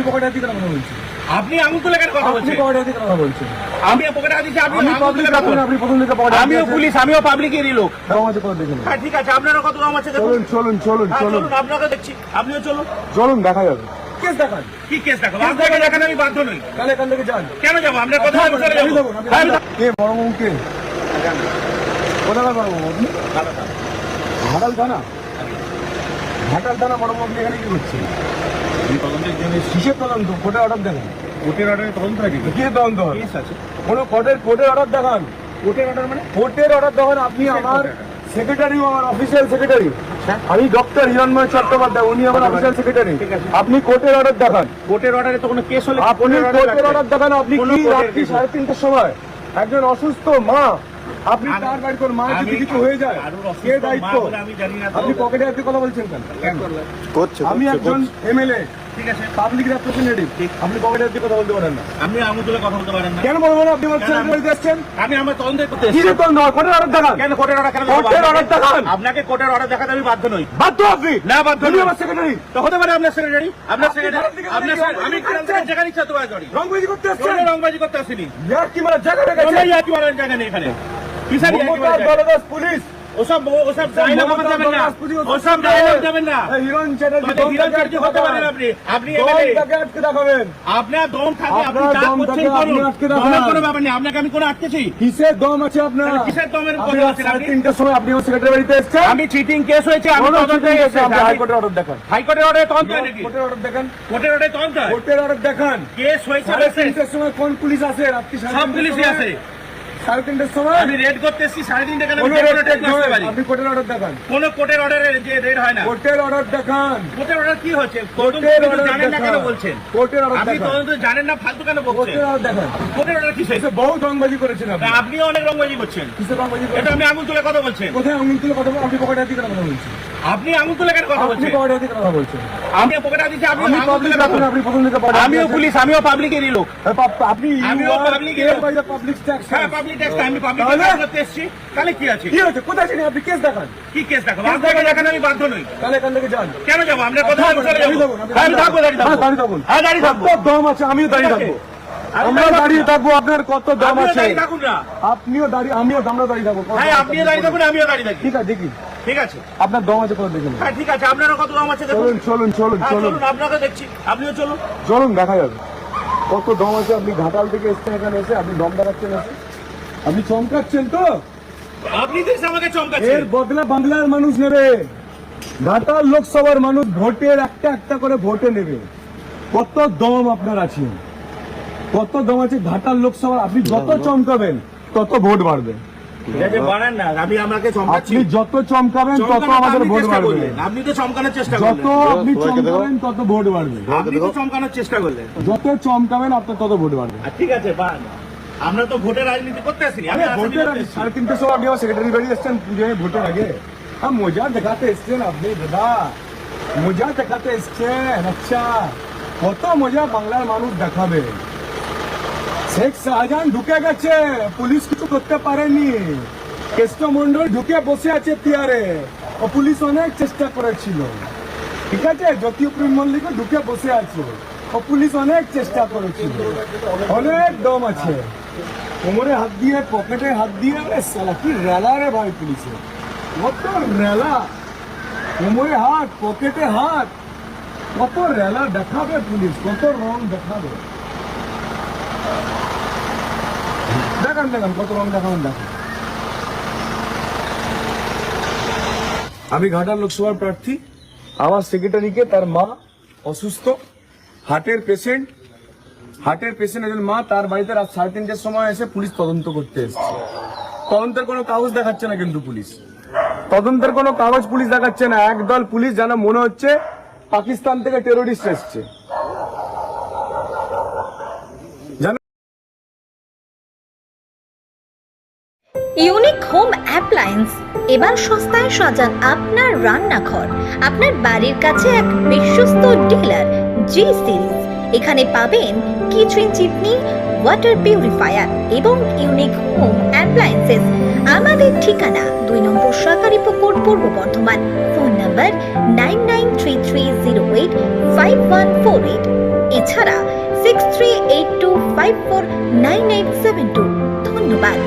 আপনি পকেটে হাত দিয়ে কথা বলছেন? আপনি আঙুল তুলে কেন কথা বলছেন? পকেটে হাত দিয়ে কথা বলছেন? আমি পকেটে হাত দিচ্ছি আপনি আঙুল তুলে কথা বলছেন। আপনি প্রথম থেকে পকেটে আমিও পুলিশ আমিও পাবলিকেরই লোক। আমাকে করে দেখুন হ্যাঁ ঠিক আছে আপনারও কত দাম আছে চলুন চলুন চলুন হ্যাঁ, চলুন। আপনাকে দেখছি। আপনিও চলুন। চলুন দেখা যাবে। কেস দেখান। কি কেস দেখো আপনাকে দেখান। আমি বাধ্য নই। তাহলে এখান থেকে যান। কেন যাব? আপনার কথা আমি চলে যাব? আমি হ্যাঁ, যাব। কে বড় কে? কোথাকার বড় আপনি? ঘাটাল থানা ঘাটাল থানা বাবু এখানে কি করছেন? কিসের তদন্ত? কোর্টের অর্ডার দেখান। কোর্টের অর্ডারে তদন্ত নাকি কি তদন্ত? হয় আছে। কোনো কোর্টের কোর্টের অর্ডার দেখান। কোর্টের অর্ডার মানে? কোর্টের অর্ডার দেখান। আপনি আমার সেক্রেটারি আমার অফিসিয়াল সেক্রেটারি আমি ডক্টর হিরণময় চট্টোপাধ্যায় উনি আমার অফিসিয়াল সেক্রেটারি আপনি কোর্টের অর্ডার দেখান। কোর্টের অর্ডারে তো কোনো কেস হলে আপনি কোর্টের অর্ডার দেখান। আপনি কি রাত্রি সাড়ে তিনটের সময় একজন অসুস্থ মা আপনি তার বাড়ি কোন মা যদি কিছু হয়ে যায় কে দায়িত্ব। আপনি পকেটে আপনি কথা বলছেন কেন? করছে আমি একজন এমএলএ। পাবলিক রিপ্রেজেন্টেটিভ আপনি পকেটে আপনি কথা বলতে পারেন না। আপনি আঙুল কথা বলতে পারেন না। কেন বলব আপনি আমার কেন ছেলের আমি- আমি আমার তদন্ত করতে কি রে তোর নয় অর্ডার দেখান। কেন কোর্টের অর্ডার কেন কোর্টের order দেখান। আপনাকে কোর্টের অর্ডার দেখাতে আমি বাধ্য নই। বাধ্য আপনি? না বাধ্য নই। আমার সেক্রেটারি তো হতে পারে আপনার সেক্রেটারি আপনার সেক্রেটারি আপনার আমি রংবাজি তোমার করতে কোনো রংবাজি করতে আসিনি। ইয়ার কি মানে জায়গা জায়গা নেই এখানে। কিসার ইয়াকি মমতাজ মারার জায়গা? দলদাস পুলিশ। ওসব ওসব ডায়লগ মমতাজ না। ওসব ডায়লগ দেবেন না। এই চ্যাটার্জি তাহলে চ্যাটার্জি হতে পারেন আপনি। আপনি এমএলএ আটকে দেখাবেন আপনার দম থাকে আপনি যা করছেন করুন। আপনি আটকে রাখেন। দমের কোনো ব্যাপার নেই আপনাকে আমি কোনো আটকেছি। কিসের দম আছে আপনার? কিসের দমের কথা রাত আপনি? তিনটার সময় আপনি আমার সেক্রেটারি বাড়িতে এসছেন? আমি চিটিং কেস হয়েছে আমি কোনো এসেছি আপনি হাইকোর্টের অর্ডার দেখান। হাইকোর্টের অর্ডারে তদন্ত নাকি? কোর্টের অর্ডার দেখান। কোর্টের অর্ডারে তদন্ত কোর্টের অর্ডার দেখান। কেস হয়েছে তিনটার সময় কোন পুলিশ আসে? রাত্রি সব পুলিশই আছে সাড়ে তিনটার সময়? আমি রেড করতে এসেছি সাড়ে তিনটে কেন আপনি কোর্টের অর্ডার দেখান। কোনো কোর্টের অর্ডারে যে রেড হয় না। কোর্টের অর্ডার দেখান। কোর্টের অর্ডার কি হচ্ছে? কোর্টের অর্ডার জানেন না কেন বলছেন? কোর্টের অর্ডার আপনি তদন্ত জানেন না ফালতু কেন বলছেন? কোর্টের অর্ডার দেখান। কোর্টের অর্ডার কি এসে বহু রংবাজি করেছেন আপনি। আপনিও অনেক রংবাজি করছেন। কিসের রংবাজি এটা আমি আঙুল তুলে কথা বলছেন কোথায় আঙুল তুলে কথা বল আপনি পকেটে দিয়ে কথা বলছেন। আপনি আঙুল তুলে কেন কথা বলছেন? কথা বলছেন। আমি পকেটে দিচ্ছি আপনি আমি আঙুল পাবলিক তুলে কথা আপনি প্রথম আমিও পুলিশ আমিও পাবলিকেরই লোক। আপনি আমিও পাবলিক ট্যাক্স হ্যাঁ পাবলিক ট্যাক্স আমি পাবলিক ট্যাক্স করতে এসেছি। তাহলে কি আছে? কি হয়েছে? কোথায় ছিলেন আপনি কেস দেখান। কি কেস দেখো আপনাকে দেখান। আমি বাধ্য নই। তাহলে এখান থেকে যান। কেন যাব? আপনার কথা দাঁড়িয়ে যাব? হ্যাঁ, আমি থাকব দাঁড়িয়ে হ্যাঁ, থাকব। দাঁড়িয়ে। হ্যাঁ থাকব কত দম আছে? আমিও দাঁড়িয়ে থাকব। আমরা দাঁড়িয়ে থাকব। আপনার কত দাম আছে? আপনিও দাঁড়িয়ে আমিও আমরা দাঁড়িয়ে থাকব। হ্যাঁ আপনিও দাঁড়িয়ে থাকুন আমিও দাঁড়িয়ে থাকি। ঠিক আছে দেখি। ঠিক আছে? আপনার দম আছে কত দেখুন হ্যাঁ ঠিক আছে আপনারও কত দাম আছে দেখুন। চলুন চলুন চলুন হ্যাঁ চলুন। চলুন আপনাকে দেখছি। আপনিও চলুন। চলুন দেখা যাবে। কত দম আছে আপনি ঘাটাল থেকে এসছেন এখানে এসে আপনি দম দেখাচ্ছেন এসে। আপনি চমকাচ্ছেন তো? আপনি তো এসে আমাকে এর চমকাচ্ছেন বদলা বাংলার মানুষ নেবে। ঘাটাল লোকসভার মানুষ ভোটের একটা একটা করে ভোটে নেবে। কত দম আপনার আছে? কত দম আছে ঘাটাল লোকসভার? আপনি যত চমকাবেন তত ভোট বাড়বে। আপনি যত চমকাবেন তত আমাদের ভোট বাড়বে। আপনি তো চমকানোর চেষ্টা যত আপনি চমকাবেন তত ভোট বাড়বে। আপনি তো চমকানোর চেষ্টা করলেন। যত চমকাবেন আপনার তত ভোট বাড়বে। ঠিক আছে আমরা তো ভোটের রাজনীতি করতে আসিনি আমি ভোটের সাড়ে সময় আপনি আমার সেক্রেটারি বাড়ি এসছেন পুজোয় ভোটের আগে। হ্যাঁ মজা দেখাতে এসছেন আপনি দাদা। মজা দেখাতে এসছেন আচ্ছা। কত মজা বাংলার মানুষ দেখাবে। শেখ শাহজাহান ঢুকে গেছে। পুলিশ কিছু করতে পারেনি। কেষ্ট মন্ডল ঢুকে বসে আছে তিয়ারে ও পুলিশ অনেক চেষ্টা করেছিল। ঠিক আছে? জ্যোতিপ্রিয় মল্লিক ঢুকে বসে আছে। ও পুলিশ অনেক চেষ্টা করেছিল। অনেক দম আছে। কোমরে হাত দিয়ে, পকেটে হাত দিয়ে সালা কি রেলা রে ভাই পুলিশে কত রেলা? কোমরে হাত, পকেটে হাত। কত রেলা দেখাবে পুলিশ? কত রং দেখাবে? দেখান দেখান, কত রং দেখাবেন দেখান। আমি ঘাটাল লোকসভার প্রার্থী, আমার সেক্রেটারিকে তার মা অসুস্থ, হার্টের পেশেন্ট হার্টের পেশেন্ট একজন মা, তার বাড়িতে রাত সাড়ে তিনটের সময় এসে পুলিশ তদন্ত করতে এসেছে। তদন্তের কোনো কাগজ দেখাচ্ছে না কিন্তু পুলিশ। তদন্তের কোনো কাগজ পুলিশ দেখাচ্ছে না। একদল পুলিশ যেন মনে হচ্ছে পাকিস্তান থেকে টেরোরিস্ট এসছে। অ্যাপ্লায়েন্স এবার সস্তায় সাজান আপনার রান্নাঘর, আপনার বাড়ির কাছে এক বিশ্বস্ত ডিলার জি সিরিজ এখানে পাবেন কিচেন চিমনি ওয়াটার পিউরিফায়ার এবং ইউনিক হোম অ্যাপ্লায়েন্সেস আমাদের ঠিকানা দুই নম্বর সরকারি পুকুর, Purba Bardhaman. Phone number nine nine three three zero eight five one four eight এছাড়া six three eight two five four nine eight seven two ধন্যবাদ।